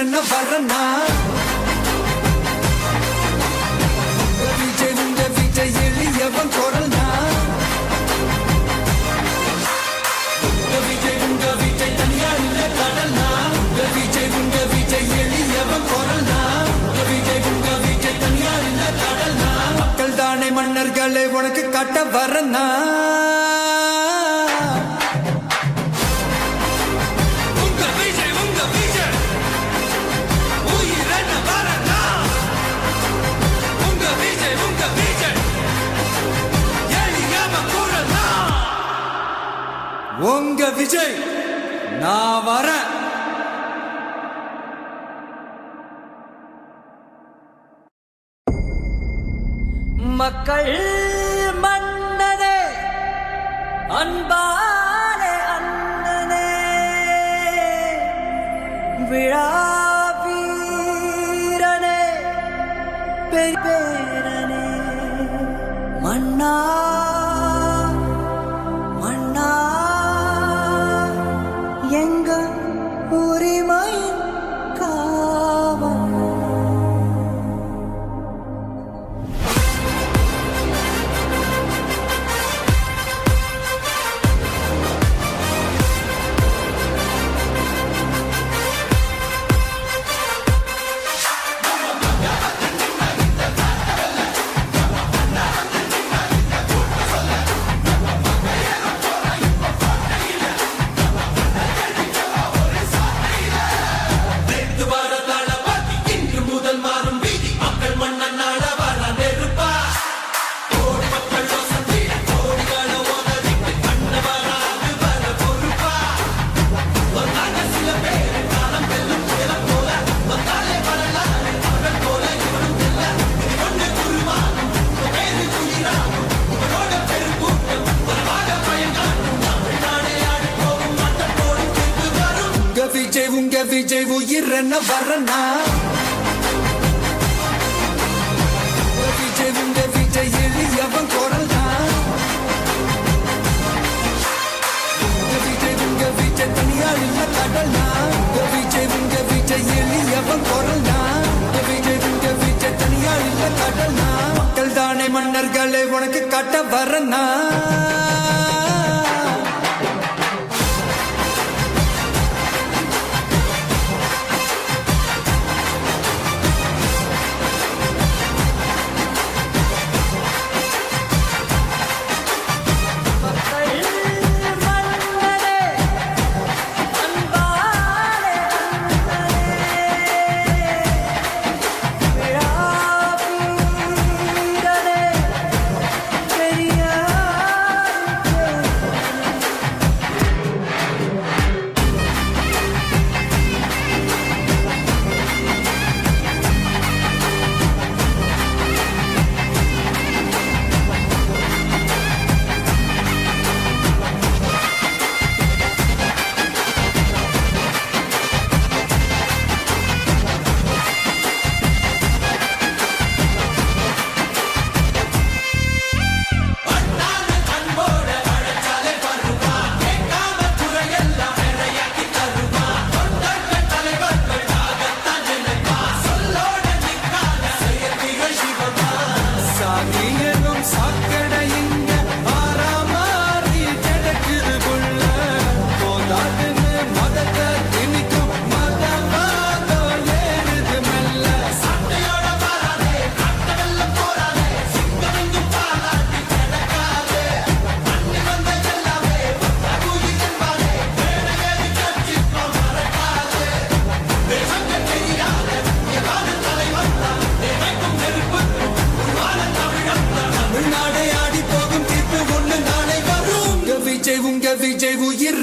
என்ன வரனா விஜய் உங்க விஜய் எளியவன் குரல்னா? உங்க விஜய் உங்க விஜய் தனியா இல்ல கடல்னா? உங்க விஜய் உங்க விஜய் எளியவன் குரல்னா? உங்க விஜய் உங்க விஜய் தனியா இல்ல கடல்னா? மக்கள் தானே மன்னர்களே உனக்கு கட்ட வரனா நான் வரேன் மக்கள் மன்னனே அன்பாலே அண்ணனே விழா வீரனே பெரிய விஜய் விஜய் உயிர் என்ன வரனா விஜய் உங்க விஜய் எளியவன் குரல் தான் விஜய் உங்க விஜய் தனியா இல்ல கடல் தான் விஜய் உங்க விஜய் எளியவன் குரல் தான் விஜய் உங்க விஜய் தனியா இல்ல கடல் தான் மக்கள் தானே மன்னர்களே உனக்கு கட்ட வரனா?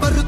barrio